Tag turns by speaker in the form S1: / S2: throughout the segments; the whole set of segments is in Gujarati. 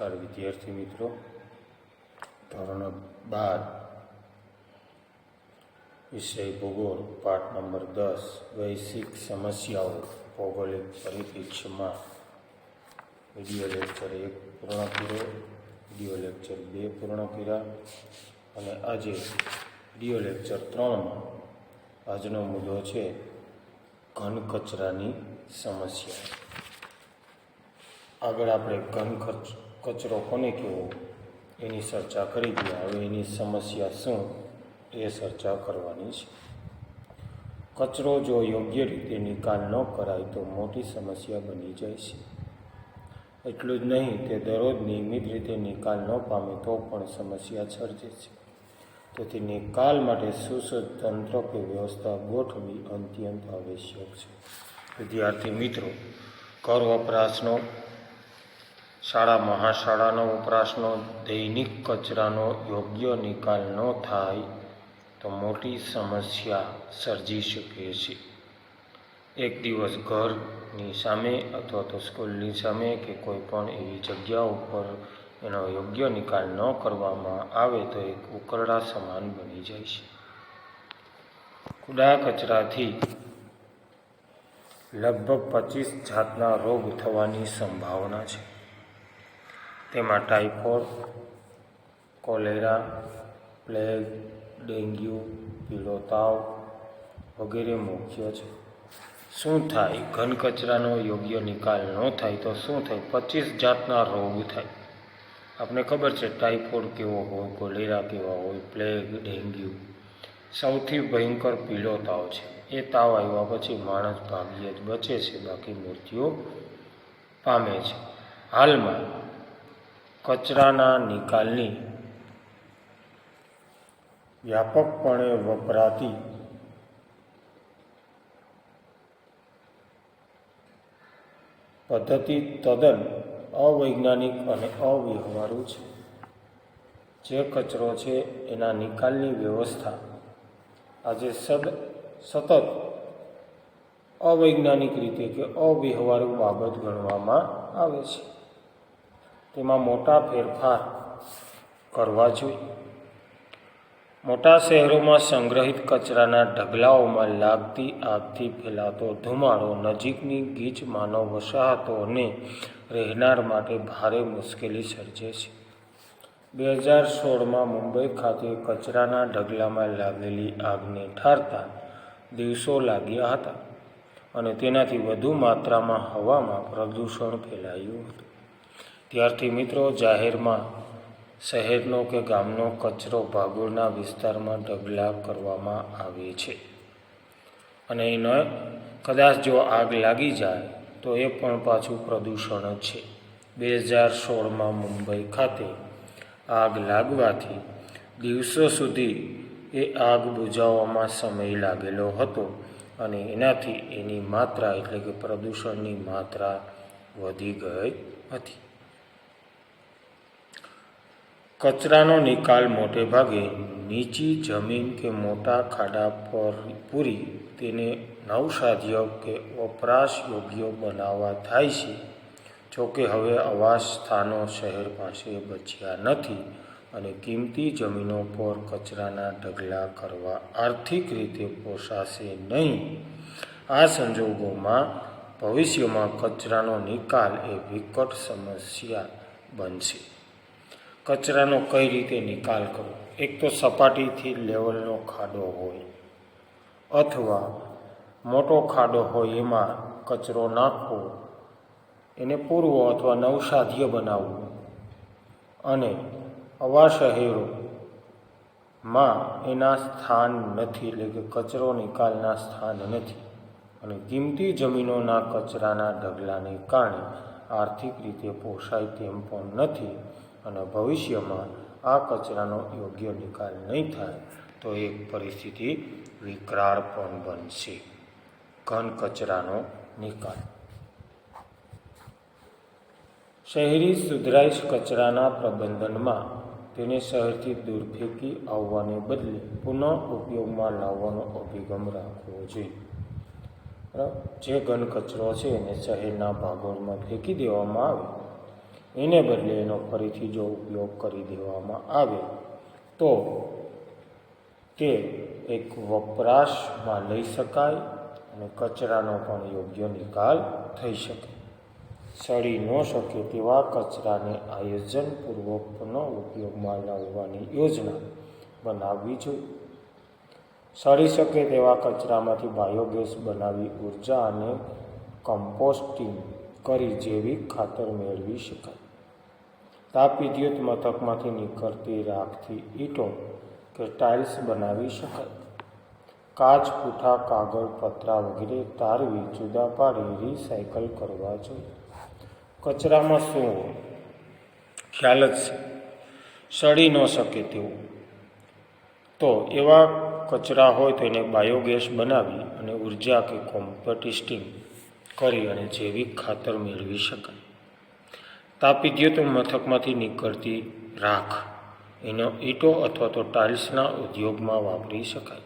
S1: નમસ્કાર વિદ્યાર્થી મિત્રો. ધોરણ બાર, વિષય ભૂગોળ, પાઠ નંબર દસ, વૈશ્વિક સમસ્યાઓ, ભૌગોલિક પરિપ્રેક્ષ્યમાં. વીડિયો લેક્ચર એક પૂર્ણ કર્યો. વીડિયો લેક્ચર બે પૂર્ણ કર્યા. અને આજે વીડિયો લેક્ચર ત્રણમાં આજનો મુદ્દો છે ઘન કચરાની સમસ્યા. આગળ આપણે ઘન ખર્ચ કચરો કોને કહેવો એની ચર્ચા કરી ગયા હવે એની સમસ્યા શું એ ચર્ચા કરવાની છે. કચરો જો યોગ્ય રીતે નિકાલ ન કરાય તો મોટી સમસ્યા બની જાય છે. એટલું જ નહીં, તે દરરોજ નિયમિત રીતે નિકાલ ન પામે તો પણ સમસ્યા સર્જે છે. તેથી નિકાલ માટે સુસજ્જ તંત્ર કે વ્યવસ્થા ગોઠવવી અત્યંત આવશ્યક છે. વિદ્યાર્થી મિત્રો કર વપરાશનો શાળા મહાશાળાનો વપરાશનો, દૈનિક કચરાનો યોગ્ય નિકાલ ન થાય તો મોટી સમસ્યા સર્જી શકે છે. એક દિવસ ઘરની સામે અથવા તો સ્કૂલની સામે કે કોઈ પણ એવી જગ્યા ઉપર એનો યોગ્ય નિકાલ ન કરવામાં આવે તો એક ઉકરડા સમાન બની જાય છે. કુડા કચરાથી લગભગ પચીસ જાતના રોગ થવાની સંભાવના છે. તેમાં ટાઇફોઇડ, કોલેરા, પ્લેગ, ડેન્ગ્યુ, પીળો તાવ વગેરે મુખ્ય છે. શું થાય? ઘન કચરાનો યોગ્ય નિકાલ ન થાય તો શું થાય? પચીસ જાતના રોગ થાય. આપણે ખબર છે ટાઇફોઇડ કેવો હોય, કોલેરા કેવા હોય, પ્લેગ, ડેન્ગ્યુ. સૌથી ભયંકર પીળો તાવ છે. એ તાવ આવ્યા પછી માણસ ભાગ્યે જ બચે છે. બાકી મૃત્યુ પામે છે. હાલમાં કચરાના નિકાલની વ્યાપકપણે વપરાતી પદ્ધતિ તદ્દન અવૈજ્ઞાનિક અને અવ્યવહારુ છે. જે કચરો છે એના નિકાલની વ્યવસ્થા આજે સદ સતત અવૈજ્ઞાનિક રીતે કે અવ્યવહારુ બાબત ગણવામાં આવે છે. તેમાં મોટા ફેરફાર કરવા જોઈએ. મોટા શહેરોમાં સંગ્રહિત કચરાના ઢગલાઓમાં લાગતી આગથી ફેલાતો ધુમાડો, નજીકની ગીચ માનવ વસાહતો અને રહેનાર માટે ભારે મુશ્કેલી સર્જે છે. બે હજાર સોળમાં મુંબઈ ખાતે કચરાના ઢગલામાં લાગેલી આગને ઠારતા દિવસો લાગ્યા હતા અને તેનાથી વધુ માત્રામાં હવામાં પ્રદૂષણ ફેલાયું હતું. ત્યારથી મિત્રો જાહેરમાં શહેરનો કે ગામનો કચરો ભાગોળના વિસ્તારમાં ઢગલા કરવામાં આવે છે. અને એનો કદાચ જો આગ લાગી જાય, તો એ પણ પાછું પ્રદૂષણ જ છે. બે હજાર સોળમાં મુંબઈ ખાતે આગ લાગવાથી દિવસો સુધી એ આગ બુઝાવવામાં સમય લાગેલો હતો અને એનાથી એની માત્રા એટલે કે પ્રદૂષણની માત્રા વધી ગઈ હતી. કચરાનો નિકાલ મોટે ભાગે નીચી જમીન કે મોટા ખાડા પર પૂરી તેને નવસાધ્ય કે વપરાશ યોગ્ય બનાવવા થાય છે. જોકે હવે આવાસ સ્થાનો શહેર પાસે બચ્યા નથી અને કિંમતી જમીનો પર કચરાના ઢગલા કરવા આર્થિક રીતે પોષાશે નહીં. આ સંજોગોમાં ભવિષ્યમાં કચરાનો નિકાલ એ વિકટ સમસ્યા બનશે. કચરાનો કઈ રીતે નિકાલ કરવો? એક તો સપાટીથી લેવલનો ખાડો હોય અથવા મોટો ખાડો હોય એમાં કચરો નાખવો, એને પૂરવો અથવા નવસાધ્ય બનાવવું અને આવા શહેરોમાં એના સ્થાન નથી, એટલે કે કચરો નિકાલના સ્થાન નથી. અને કિંમતી જમીનોના કચરાના ઢગલાને કારણે આર્થિક રીતે પોસાય તેમ પણ નથી. અને ભવિષ્યમાં આ કચરાનો યોગ્ય નિકાલ નહીં થાય, તો એક પરિસ્થિતિ વિકરાળ પણ બનશે. ઘન કચરાનો નિકાલ. શહેરી સુધરાઈશ કચરાના પ્રબંધનમાં તેને શહેરથી દૂર ફેંકી આવવાને બદલે પુનઃ ઉપયોગમાં લાવવાનો અભિગમ રાખવો જોઈએ. જે ઘન કચરો છે એને શહેરના ભાગોળમાં ફેંકી દેવામાં આવે. એને બદલે એનો ફરીથી જો ઉપયોગ કરી દેવામાં આવે, તો તે એક વપરાશમાં લઈ શકાય અને કચરાનો પણ યોગ્ય નિકાલ થઈ શકે. સડી ન શકે તેવા કચરાને આયોજનપૂર્વકનો ઉપયોગમાં લાવવાની યોજના બનાવવી જોઈએ. સડી શકે તેવા કચરામાંથી બાયોગેસ બનાવી ઊર્જા અને કમ્પોસ્ટિંગ કરી જૈવિક ખાતર મેળવી શકાય. તાપ વિદ્યુત મથકમાંથી નીકળતી રાખથી ઈંટો કે ટાઇલ્સ બનાવી શકાય. કાચ, પૂઠા, કાગળ, પતરા વગેરે તારવી જુદા પાડી રિસાયકલ કરવા જોઈએ. કચરામાં શું ખ્યાલ જ છે. સડી ન શકે તેવું. તો એવા કચરા હોય તો એને બાયોગેસ બનાવી અને ઊર્જા કે કોમ્પોસ્ટિંગ કરી અને જૈવિક ખાતર મેળવી શકાય. તાપી તાપવિદ્યુત મથકમાંથી નીકળતી રાખ એનો ઈંટો અથવા તો ટાઇલ્સના ઉદ્યોગમાં વાપરી શકાય.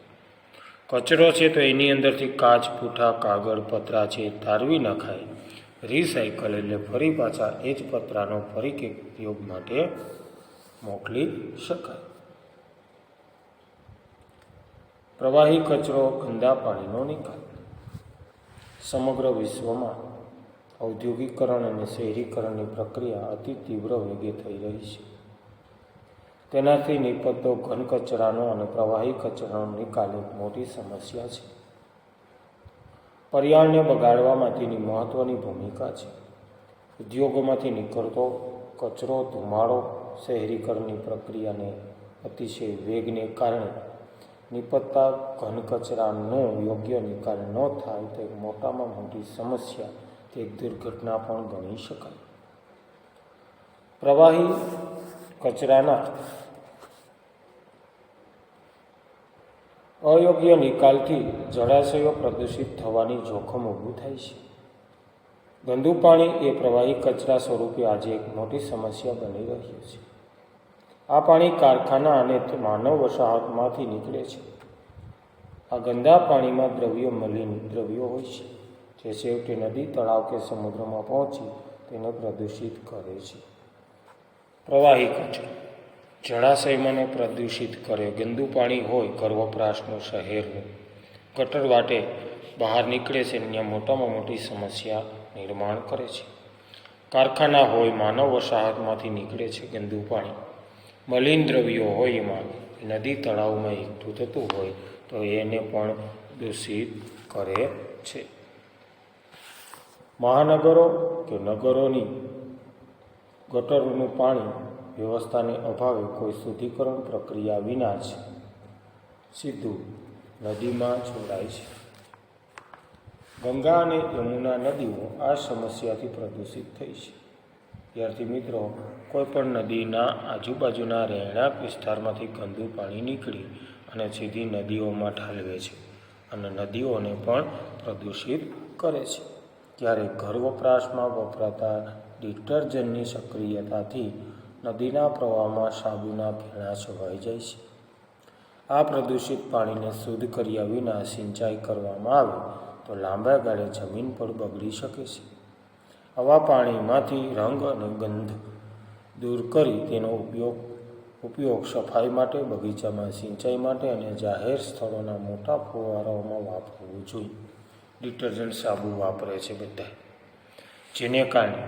S1: કચરો છે તો એની અંદરથી કાચ, પૂઠા, કાગળ, પતરા છે તારવી નખાય, રિસાયકલ એટલે ફરી પાછા એ જ પતરાનો ફરી કે ઉપયોગ માટે મોકલી શકાય. પ્રવાહી કચરો ગંદા પાણીનો નિકાલ. સમગ્ર વિશ્વમાં ઔદ્યોગિકરણ અને શહેરીકરણની પ્રક્રિયા અતિ તીવ્ર વેગે થઈ રહી છે. તેનાથી નિપજતો ઘન કચરાનો અને પ્રવાહી કચરાનો નિકાલ એક મોટી સમસ્યા છે. પર્યાવરણને બગાડવામાં તેની મહત્ત્વની ભૂમિકા છે. ઉદ્યોગોમાંથી નીકળતો કચરો, ધુમાડો શહેરીકરણની પ્રક્રિયાને અતિશય વેગને કારણે નિપજતા ઘન કચરાનો યોગ્ય નિકાલ ન થાય તો એક મોટામાં મોટી સમસ્યા તે દુર્ઘટના પણ ગણી શકાય. પ્રવાહી કચરાના અયોગ્ય નિકાલથી જળાશયો પ્રદૂષિત થવાની જોખમ ઊભું થાય છે. ગંદુ પાણી એ પ્રવાહી કચરા સ્વરૂપે આજે એક મોટી સમસ્યા બની રહ્યું છે. આ પાણી કારખાના અને માનવ વસાહતમાંથી નીકળે છે. આ ગંદા પાણીમાં દ્રવ્યો મલિન દ્રવ્યો હોય છે. જે છેવટે નદી, તળાવ કે સમુદ્રમાં પહોંચી તેને પ્રદૂષિત કરે છે. પ્રવાહી કચરો જળાશયમાંને પ્રદૂષિત કરે. ગંદુ પાણી હોય ઘર વપરાશનું શહેરનું ગટર વાટે બહાર નીકળે છે ત્યાં મોટામાં મોટી સમસ્યા નિર્માણ કરે છે. કારખાના હોય, માનવ વસાહતમાંથી નીકળે છે ગંદુ પાણી. મલિન દ્રવ્યો હોય એમાં નદી તળાવમાં એકઠું થતું હોય, તો એને પણ દૂષિત કરે છે. મહાનગરો કે નગરોની ગટરનું પાણી વ્યવસ્થાને અભાવે કોઈ શુદ્ધિકરણ પ્રક્રિયા વિના છે સીધું નદીમાં છોડાય છે. ગંગા અને યમુના નદીઓ આ સમસ્યાથી પ્રદૂષિત થઈ છે. ત્યારથી મિત્રો કોઈ પણ નદીના આજુબાજુના રહેણાંક વિસ્તારમાંથી ગંદુ પાણી નીકળી અને સીધી નદીઓમાં ઠાલવે છે અને નદીઓને પણ પ્રદૂષિત કરે છે. ત્યારે ઘર વપરાશમાં વપરાતા ડિટર્જન્ટની સક્રિયતાથી નદીના પ્રવાહમાં સાબુના ફેણા છવાઈ જાય છે. આ પ્રદૂષિત પાણીને શુદ્ધ કર્યા વિના સિંચાઈ કરવામાં આવે તો લાંબા ગાળે જમીન પર બગડી શકે છે. આવા પાણીમાંથી રંગ અને ગંધ દૂર કરી તેનો ઉપયોગ ઉપયોગ સફાઈ માટે, બગીચામાં સિંચાઈ માટે અને જાહેર સ્થળોના મોટા ફુવારાઓમાં વાપરવું જોઈએ. ડિટર્જન્ટ સાબુ વાપરે છે બધા. જેને કારણે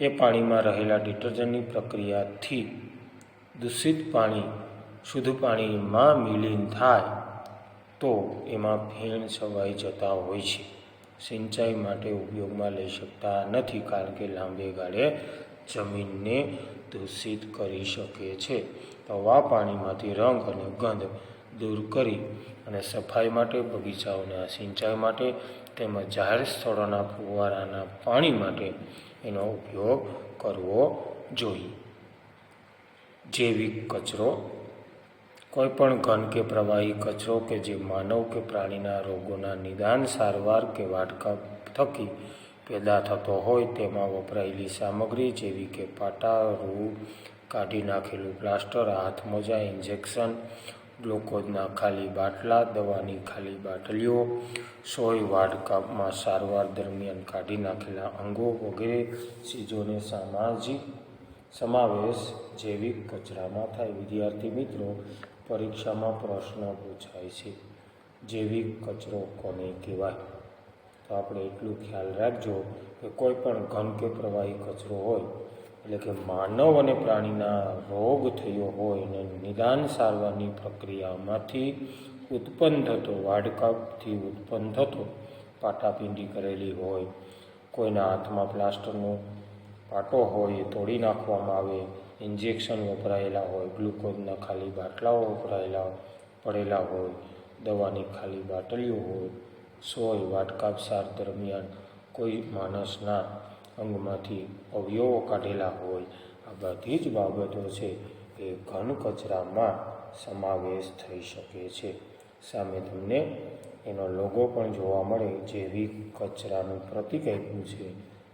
S1: એ પાણીમાં રહેલા ડિટર્જન્ટની પ્રક્રિયાથી દૂષિત પાણી, શુદ્ધ પાણીમાં મિલીન થાય તો એમાં ફેણ છવાઈ જતા હોય છે. સિંચાઈ માટે ઉપયોગમાં લઈ શકતા નથી કારણ કે લાંબે ગાળે જમીનને દૂષિત કરી શકે છે. હવા, પાણીમાંથી રંગ અને ગંધ દૂર કરી અને સફાઈ માટે બગીચાઓના સિંચાઈ માટે તેમજ જાહેર સ્થળોના ફુવારાના પાણી માટે એનો ઉપયોગ કરવો જોઈએ. જૈવિક કચરો કોઈપણ ઘન કે પ્રવાહી કચરો કે જે માનવ કે પ્રાણીના રોગોના નિદાન, સારવાર કે વાટકા થકી પેદા થતો હોય તેમાં વપરાયેલી સામગ્રી જેવી કે પાટા રૂ કાઢી નાખેલું પ્લાસ્ટર હાથમોજા ઇન્જેક્શન, ગ્લુકોઝના ખાલી બાટલા, દવાની ખાલી બાટલીઓ, સોય વાડકાપમાં સારવાર દરમિયાન કાઢી નાખેલા અંગો વગેરે ચીજોને સામાજિક સમાવેશ જૈવિક કચરામાં થાય. વિદ્યાર્થી મિત્રો પરીક્ષામાં પ્રશ્ન પૂછાય છે. જૈવિક કચરો કોને કહેવાય? તો આપણે એટલું ખ્યાલ રાખજો કે કોઈ પણ ઘન કે પ્રવાહી કચરો હોય, એટલે કે માનવ અને પ્રાણીના રોગ થયો હોય અને નિદાન સારવારની પ્રક્રિયામાંથી ઉત્પન્ન થતો વાડકાપથી ઉત્પન્ન થતો પાટાપિંડી કરેલી હોય, કોઈના હાથમાં પ્લાસ્ટરનો પાટો હોય એ તોડી નાખવામાં આવે ઇન્જેક્શન વપરાયેલા હોય, ગ્લુકોઝના ખાલી બાટલાઓ વપરાયેલા પડેલા હોય, દવાની ખાલી બાટલીઓ હોય, સોય, વાટકાપ, સાર દરમિયાન કોઈ માણસના અંગમાંથી અવયવો કાઢેલા હોય, આ બધી જ બાબતો છે એ ઘન કચરામાં સમાવેશ થઈ શકે છે. સામે તમને એનો લોગો પણ જોવા મળે, જેવી કચરાનું પ્રતિક આપ્યું છે,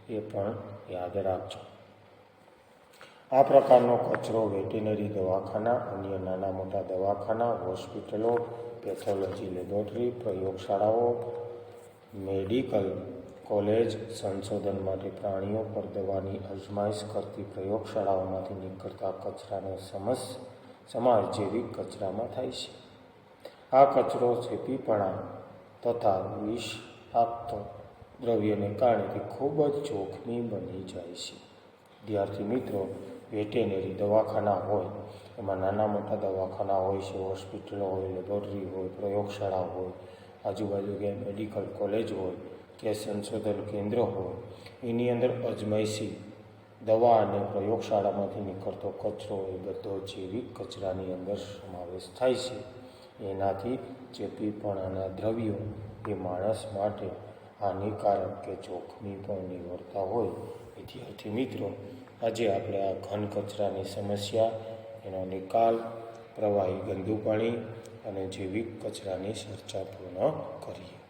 S1: એ પણ યાદ રાખજો. આ પ્રકારનો કચરો વેટેનરી દવાખાના, અન્ય નાના મોટા દવાખાના, હોસ્પિટલો, પેથોલોજી લેબોરેટરી, પ્રયોગશાળાઓ, મેડિકલ કોલેજ સંશોધન માટે પ્રાણીઓ પર દવાની અજમાયશ કરતી પ્રયોગશાળાઓમાંથી નીકળતા કચરાનો સમસ, સમાજ જેવી કચરામાં થાય છે. આ કચરો ચેપીપણા તથા વિષાક્ત દ્રવ્યને કારણે ખૂબ જ જોખમી બની જાય છે. વિદ્યાર્થી મિત્રો વેટેનરી દવાખાના હોય, એમાં નાના મોટા દવાખાના હોય છે હોસ્પિટલો હોય લેબોરેટરી હોય, પ્રયોગશાળા હોય, આજુબાજુ ક્યાંય મેડિકલ કોલેજ હોય, કે સંશોધન કેન્દ્ર હોય, એની અંદર અજમાયશી દવા અને પ્રયોગશાળામાંથી નીકળતો કચરો એ બધો જૈવિક કચરાની અંદર સમાવેશ થાય છે. એનાથી ચેપીપણાના દ્રવ્યો એ માણસ માટે હાનિકારક કે જોખમી પણ નીવડતા હોય વિદ્યાર્થી મિત્રો, આજે આપણે આ ઘન કચરાની સમસ્યા, એનો નિકાલ, પ્રવાહી ગંદુ પાણી અને જૈવિક કચરાની ચર્ચા પૂર્ણ કરીએ.